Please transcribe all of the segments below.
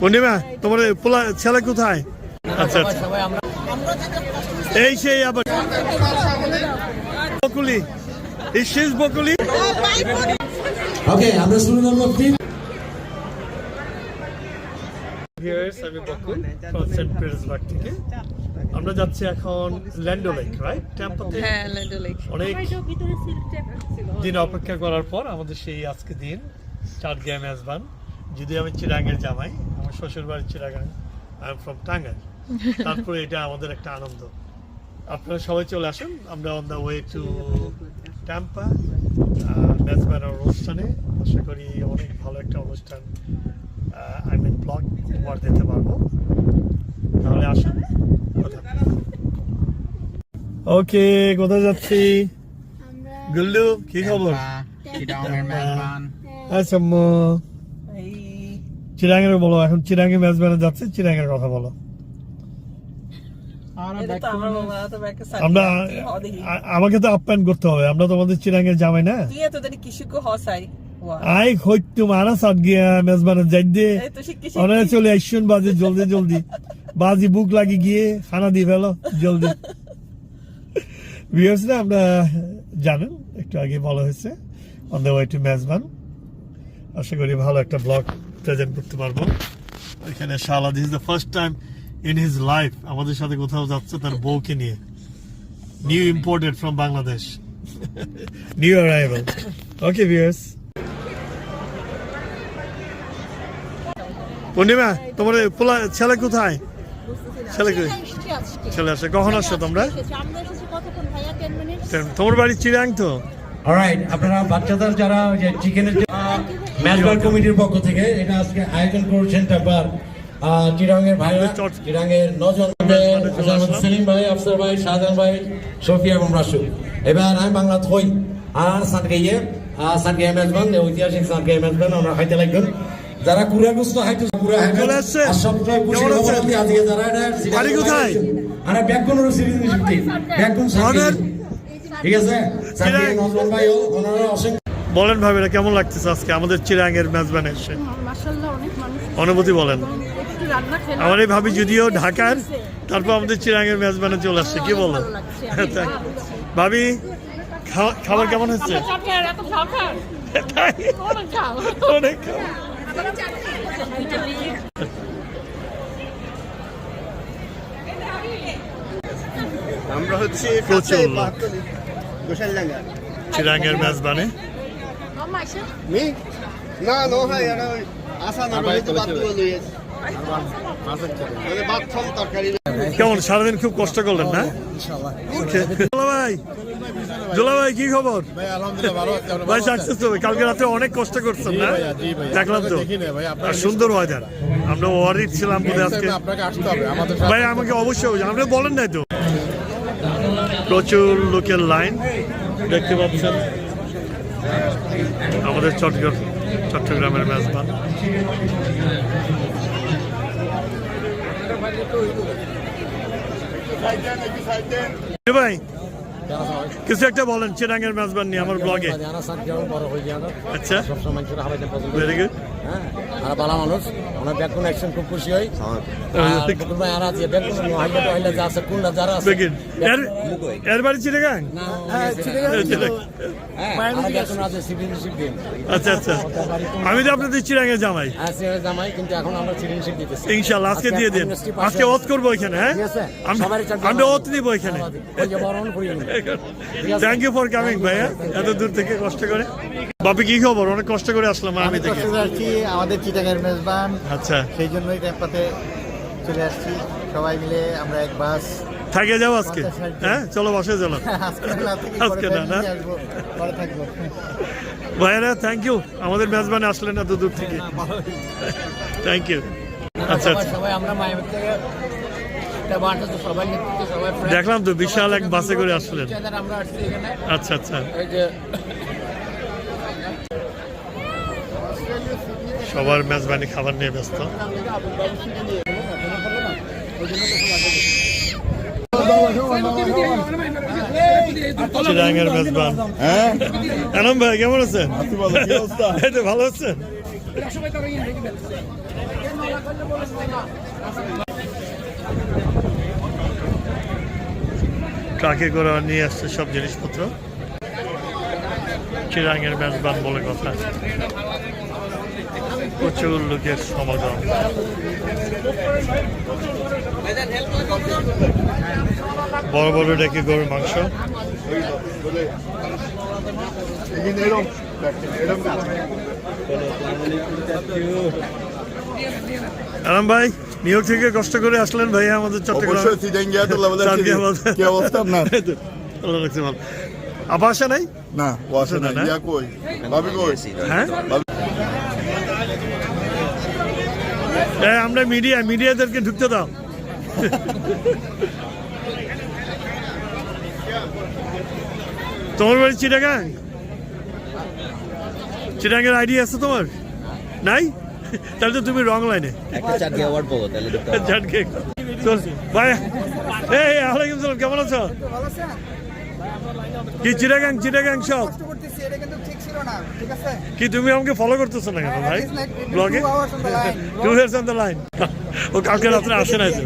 পূর্ণিমা, তোমার পোলা ছেলে কোথায়? আচ্ছা আচ্ছা। এই সেই আবার বকুলি। এই শেষ বকুলি। ওকে আমরা শুরু করব ভিউয়ার্স আমি বকুল ফ্রম সেন্ট পিটার্সবার্গ থেকে। আমরা যাচ্ছি এখন ল্যান্ডো লেক রাইট টেম্পোতে হ্যাঁ ল্যান্ডো লেক অনেক দিন অপেক্ষা করার পর আমাদের সেই আজকে দিন চার গেম আসবান যদি আমি চিরাঙ্গের জামাই আমার শ্বশুর বাড়ির Chittagong. I am from Tangail তারপরে এটা আমাদের একটা আনন্দ। আপনারা সবাই চলে আসুন আমরা on the way to Tampa মেজবানের অনুষ্ঠানে। আশা করি অনেক ভালো একটা অনুষ্ঠান। আই মিন ব্লগ উপহার দিতে পারব। তাহলে আসুন। ওকে কোথায় যাচ্ছি? গুল্লু কি খবর? আচ্ছা আম্মু বলো এখন মেজবানে যাচ্ছে চিরাঙের কথা বলো। আমার আমাকে তো আপ্যায়ন করতে হবে আমরা তো আমাদের চিরাঙের জামাই না? তুই এত দেরি কিসুকো হসাই? আই হইতো মারা সাত গিয়া মেজবানের যাই দে অনেক চলে আইসুন বাজে জলদি জলদি। বাজি বুক লাগি গিয়ে খানা দিয়ে ফেলো জলদি। ভিউয়ার্স না আমরা জানেন একটু আগে বলা হয়েছে অন দ্য ওয়ে টু মেজবান আশা করি ভালো একটা ব্লগ প্রেজেন্ট করতে পারব। এখানে শালা this the first time in his life আমাদের সাথে কোথাও যাচ্ছে তার বউকে নিয়ে। New imported from Bangladesh new arrival okay viewers Purnima তোমার পোলা ছেলে কোথায়? ছেলে আসে কখন আসছো তোমরা? তোমার বাড়ি চিরাং তো? অলরাইট আপনারা বাচ্চাদের যারা ওই যে চিকেনের ম্যাচবার কমিটির পক্ষ থেকে এটা আজকে আয়োজন করেছেন তারপর চিরাঙ্গের ভাইরা চট- চিরাঙ্গের নজন সেলিম ভাই আফসার ভাই শাহজাহান ভাই এবং রাসু এবার আমি বাংলা থই আর মেজবান ঐতিহাসিক আমরা হাইতে লাগবেন। যারা কুড়া হাইতে চলে আসছে? আর সবচেয়ে খুশি কেমন খবর আছেন? আজকে যারা এটা বাড়ি কোথায়? আরে আর ব্যাকগুণ সিরিজ ব্যাকগুণ আমাদের? ঠিক আছে? সাতগাইয়ে নজরুল ভাই ও ওনারা অসংখ্য বলেন ভাবে এটা কেমন লাগতেছে আজকে আমাদের চিরাঙের মেজবান এসে? মাশাআল্লাহ অনেক মানুষ অনুভূতি বলেন। একটু রান্না খেলাম। আমার এই ভাবি যদিও ঢাকার তারপর আমাদের চিরাঙের মেজবানে চলে আসছে। কি বলো লাগছে। ভাবি খাবার কেমন হচ্ছে? অনেক ঝাল। আমরা হচ্ছে প্রচুর লোক। গোসাইলাঙ্গা মেজবানে মি? না নো হয় এটা আসা না রয়েছে বাদ দিয়ে লইয়েছে মানে ভাত খাম তরকারি। কেমন সারাদিন খুব কষ্ট করলেন না? ভাই দুলা ভাই কি খবর? ভাই? সাকসেস হবে কালকে রাতে অনেক কষ্ট করছেন না। দেখলাম তো সুন্দর ওয়েদার আমরা ওয়ারিড ছিলাম বোধহয় আজকে। ভাই আমাকে অবশ্যই আপনি বলেন নাই তো। প্রচুর লোকের লাইন দেখতে পাচ্ছেন। আমাদের চট্টগ্রাম চট্টগ্রামের মেজবান। ভাই কিছু একটা বলেন চিরাঙ্গের মেজবান নিয়ে আমার ব্লগে হয়ে আচ্ছা। সবসময় হারাইতে পছন্দ হ্যাঁ আর ভালো মানুষ। ওনার ব্যাকুন অ্যাকশন খুব খুশি হয়। আর ভাই আর আছে ব্যাকুন যা আছে কোনটা যারা আছে। এর এর বাড়ি হ্যাঁ দিন আচ্ছা আচ্ছা। আমি তো আপনাদের চিরাঙ্গে জামাই। হ্যাঁ জামাই কিন্তু এখন আমরা দিতেছি। ইনশাল্লাহ আজকে দিয়ে দিন। আজকে ওত করব এখানে হ্যাঁ? আমি- আমরা। ওত নিব এখানে। থ্যাংক ইউ ফর কামিং ভাইয়া। এত দূর থেকে কষ্ট করে। বাপি কি খবর? অনেক কষ্ট করে আসলাম আমি থেকে আসছি আমাদের চিটাগের মেজবান। আচ্ছা। সেই জন্যই টেম্পাতে চলে আসছি। সবাই মিলে আমরা এক বাস থাকে যাও আজকে। হ্যাঁ চলো বাসে চলো। আজকে না না, ভাইয়ারা থ্যাংক ইউ আমাদের মেজবানে আসলেন এত দূর থেকে। থ্যাংক ইউ আচ্ছা সবাই আচ্ছা। সবাই আমরা মায়ের থেকে। দেখলাম তো বিশাল এক বাসে করে আসলেন। আচ্ছা আচ্ছা এই যে সবার মেজবানি খাবার নিয়ে ব্যস্ত। চিরাঙের মেজবান হ্যাঁ? আনন্দ ভাই কেমন আছেন? এই তো ভালো আছেন। ট্রাকে করে নিয়ে আসছে সব জিনিসপত্র। চিরাঙের মেজবান বলে কথা। প্রচুর লোকের সমাগম। বড় বড় ডেকে গরুর মাংস। আরাম ভাই নিউ থেকে কষ্ট করে আসলেন ভাই আমাদের চট্টগ্রাম। আবার আসা নাই? না? কই? ভাবি কই? হ্যাঁ এই, আমরা মিডিয়া মিডিয়াদেরকে ঢুকতে দাও। তোমার বাড়ি চিটাগাং? চিটাগাংয়ের আইডি আছে তোমার? নাই? তাহলে তো তুমি রং লাইনে এই আলাইকুম সালাম কেমন আছো? কি চিটাগাং চিটাগাং সব কি তুমি আমাকে ফলো করতেছো না কেন ভাই? ব্লগে two years on the line ও কালকে রাত্রে আসে না তো?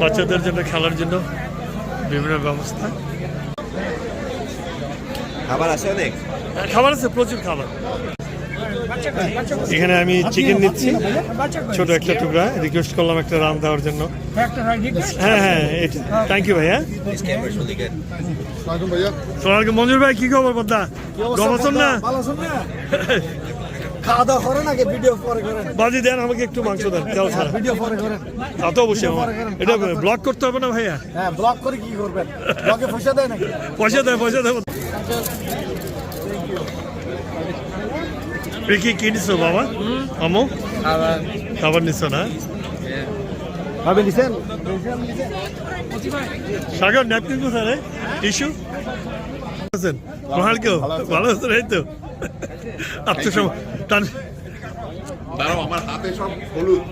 বাচ্চাদের জন্য খেলার জন্য বিভিন্ন ব্যবস্থা। খাবার আছে অনেক? হ্যাঁ, খাবার আছে প্রচুর খাবার। এখানে আমি চিকেন নিচ্ছি ছোট একটা টুকরা রিকোয়েস্ট করলাম একটা রান দেওয়ার জন্য। হ্যাঁ হ্যাঁ এটা থ্যাংক ইউ ভাইয়া। সোনালকে মঞ্জুর ভাই কি খবর বদ্দা গমছন না? খাওয়া দাওয়া করেন আগে ভিডিও পরে করেন। বাজি দেন আমাকে একটু মাংস দেন তেল ছাড়া। ভিডিও পরে করেন। তা তো অবশ্যই এটা ব্লক করতে হবে না ভাইয়া? হ্যাঁ ব্লগ করে কি করবেন? পয়সা দেয় নাকি? পয়সা দেয় পয়সা কি কি নিছো বাবা? আমো খাবার নিছো না? ভাবে নিছেন? সাগর ন্যাপকিন কোথায় রে? টিস্যু আছেন? ভালো কেউ? ভালো আছেন এই তো। আত্মসম টান- দাঁড়াও আমার হাতে সব হলুদ।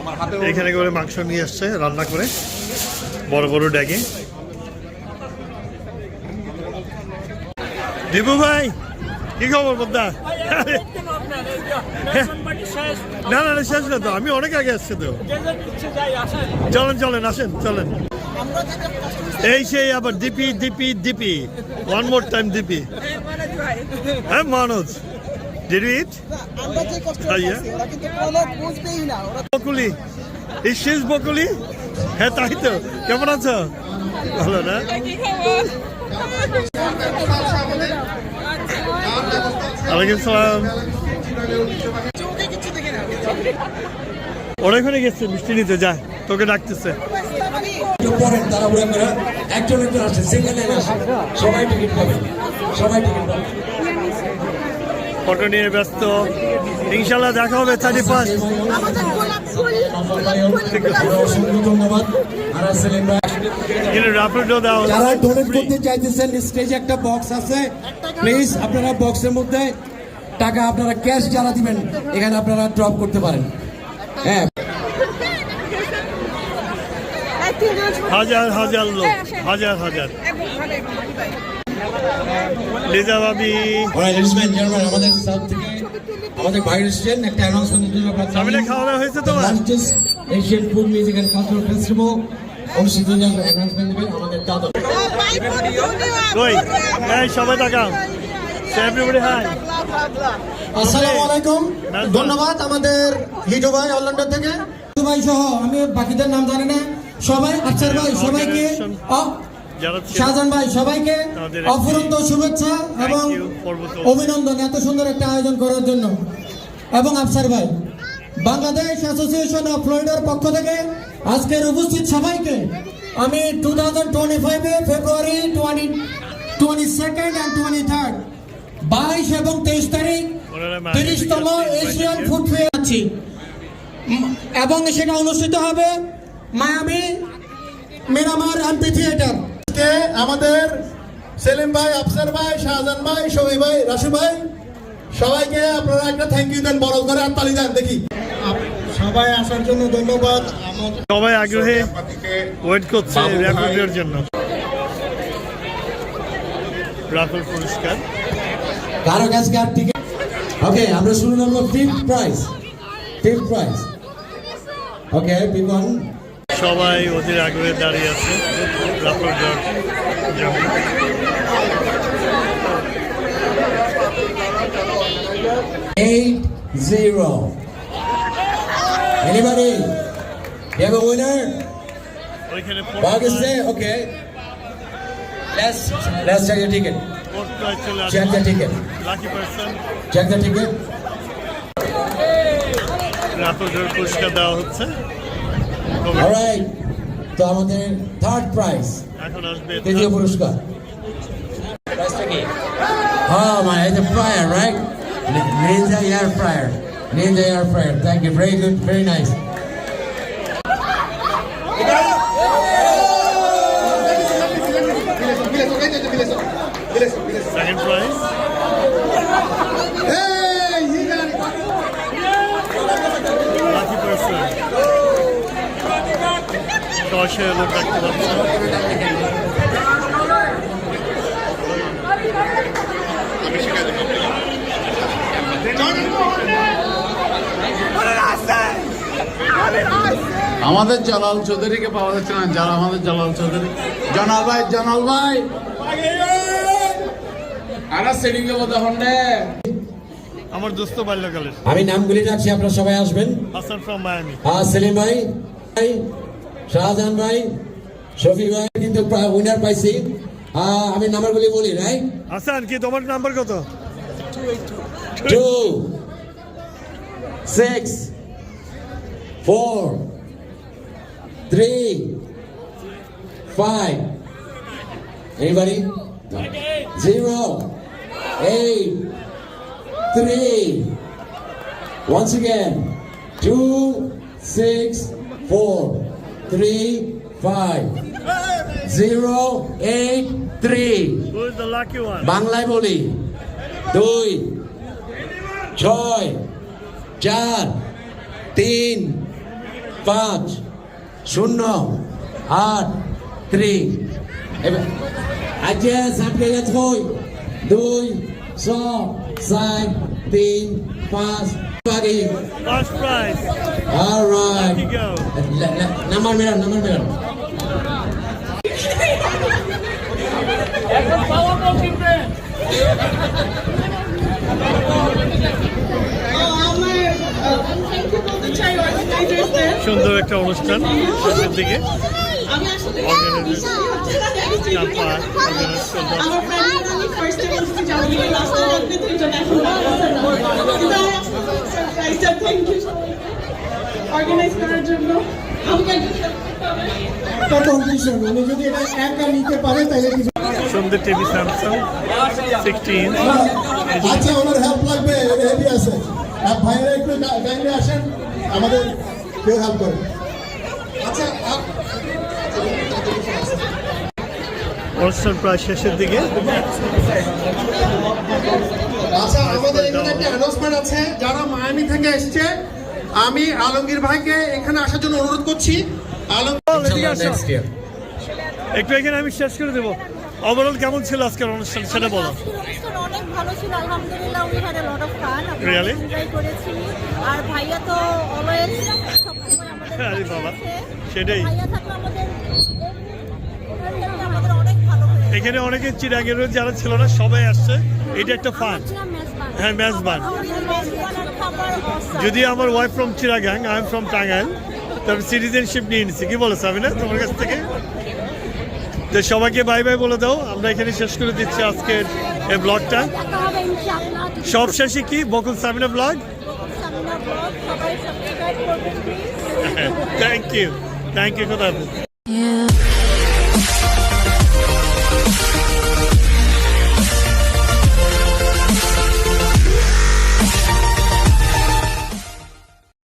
আমার হাতে এখানে করে মাংস নিয়ে আসছে রান্না করে। বড় বড় ড্যাগে। দিবু ভাই কি খবর বদ্দা? না না শেষ না তো আমি অনেক আগে আসছে তো। চলেন চলেন, আসেন, চলেন। এই সেই আবার দিপি দিপি দিপি ওয়ান মোর টাইম দিপি হ্যাঁ মানজ ডিড ইউ ইট আমরা যে কষ্ট ভাইয়া? করছি ওরা কিন্তু কোনো বুঝবেই না ওরা বকুলি শেষ বকুলি? হ্যাঁ তাই তো। কেমন আছো? ভালো না? ওয়ালাইকুম সালাম। ওরা এখানে গেছে মিষ্টি নিতে যায় তোকে ডাকতেছে। পরেন তারা উড়ে করে একজন একজন আসে সিঙ্গেল লাইন আসে সবাই টিকিট পাবে। সবাই টিকিট পাবে। ফটো নিয়ে ব্যস্ত। ইনশাল্লাহ দেখা হবে থার্টি ফার্স্ট অসংখ্য ধন্যবাদ। আর সেলিম যারা ডোনেট করতে চাইতেছেন স্টেজে একটা বক্স আছে। প্লিজ আপনারা বক্সের মধ্যে টাকা আপনারা ক্যাশ যারা দিবেন এখানে আপনারা ড্রপ করতে পারেন। হ্যাঁ। হাজার হাজার লোক হাজার হাজার। আমাদের সাউথ থেকে আমাদের বাইরে এসেছেন একটা খাওয়া দাওয়া হয়েছে তোমার? Asian food music and cultural festival অনুষ্ঠিত যাবে অ্যানাউন্সমেন্ট দেবেন আমাদের দাদা। কই? এই সবাই তাকাও। এভরিবডি হাই আসসালামু আলাইকুম। ধন্যবাদ আমাদের হিজু ভাই অরল্যান্ডো থেকে। হিজু ভাই সহ আমি বাকিদের নাম জানি না। সবাই আফসার ভাই সবাইকে শাহজাহান ভাই সবাইকে অফুরন্ত শুভেচ্ছা এবং. অভিনন্দন এত সুন্দর একটা আয়োজন করার জন্য। এবং আফসার ভাই বাংলাদেশ অ্যাসোসিয়েশন অফ ফ্লোরিডার পক্ষ থেকে আজকের উপস্থিত সবাইকে আমি টু থাউজেন্ড টোয়েন্টি ফাইভে February twenty twenty second and twenty third বাইশ এবং তেইশ তারিখ তিরিশতম এশিয়ান ফুড ফেয়ার আছি এবং সেটা অনুষ্ঠিত হবে মায়ামি মিরামার এমপি থিয়েটার আমাদের সেলিম ভাই আফসার ভাই শাহজাহান ভাই শমী ভাই রাসু ভাই সবাইকে আপনারা একটা থ্যাংক ইউ দেন বড় করে আর তালি দেন দেখি। সবাই আসার জন্য ধন্যবাদ। সবাই আগ্রহে ওয়েট করছে র্যাপিডের জন্য। রাফেল পুরস্কার। কারও কাছে আর টিকিট ওকে আমরা শুরু করব fifth prize fifth prize okay Biman সবাই ওদের আগ্রহে দাঁড়িয়ে আছে eight zero. Anybody? You have a winner? ওইখানে Okay. Let's let's check ticket. The আসছে ticket. Lucky person Check the ticket. Raffle পুরস্কার দেওয়া হচ্ছে. তো আমাদের থার্ড প্রাইজ এখন আসবে তৃতীয় পুরস্কার প্রাইজটা কি Oh my, it's a fryer, right? Ni- Ninja air fryer. Ninja air fryer. Thank you. Very good. Very nice. Second prize lucky person লোক দেখতে পাচ্ছেন আমাদের জালাল চৌধুরীকে পাওয়া যাচ্ছে না যারা আমাদের জালাল চৌধুরী। জনাল ভাই জনাল ভাই। আরা সেটিং দেবো তখন আমার দোস্ত বাল্যকালের। আমি নামগুলি রাখছি আপনারা সবাই আসবেন। Hasan from Miami ah Selim ভাই, শাহজাহান ভাই শফি ভাই কিন্তু উইনার পাইছি। আমি নাম্বারগুলি বলি রাইট হাসান কি তোমার নাম্বার কত? Two six four three five anybody zero eight three Once again, two, six, four, three, five, zero, eight, three. Who is the lucky বাংলায় বলি। দুই ছয় চার তিন পাঁচ শূন্য আট থ্রি আজকে সাতকে গেছে দুই ছ চার তিন পাঁচ বাকি first prize All right. Lucky girl. Le- le- Number meron, number. Thank you বলতে চাই অর্গানাইজারদের সুন্দর একটা অনুষ্ঠান শেষের দিকে। অর্গানাইজ করার জন্য যদি এটা নিতে টিভি স্যামসাং সিক্সটিন আচ্ছা ওনার হেল্প লাগবে হেভি আছে। ভাইয়েরা একটু আসেন, আমাদের কেউ হেল্প করে আচ্ছা আপ- অনুষ্ঠান প্রায় শেষের দিকে। আচ্ছা আমাদের এখানে একটা অ্যানাউন্সমেন্ট আছে। যারা মায়ামি থেকে এসছে আমি আলমগীর ভাইকে এখানে আসার জন্য অনুরোধ করছি. একটু এখানে আমি শেষ করে দেবো। ওভারঅল কেমন ছিল আজকের অনুষ্ঠান সেটা বলো। অনেক ভালো ছিল আলহামদুলিল্লাহ we had a lot of fun Really? Enjoy করেছি। আর ভাইয়া তো অলওয়েজ সবসময় আমাদের আরে বাবা, সেটাই। ভাইয়া থাকলে আমাদের ওনার জন্য আমাদের অনেক ভালো হয়েছে এখানে অনেকে চিরাগের যারা ছিল না সবাই আসছে। এটা একটা ফান হ্যাঁ মেজবান। যদি আমার wife from Chittagong I am from Tangail তবে সিটিজেনশিপ নিয়ে নিচ্ছি কি বলো সাবিনা তোমার কাছ থেকে? তো সবাইকে বাই বাই বলে দাও। আমরা এখানে শেষ করে দিচ্ছি আজকের এই ব্লগটা সব শেষে কি? Bakul Sabina blog thank you thank you কথা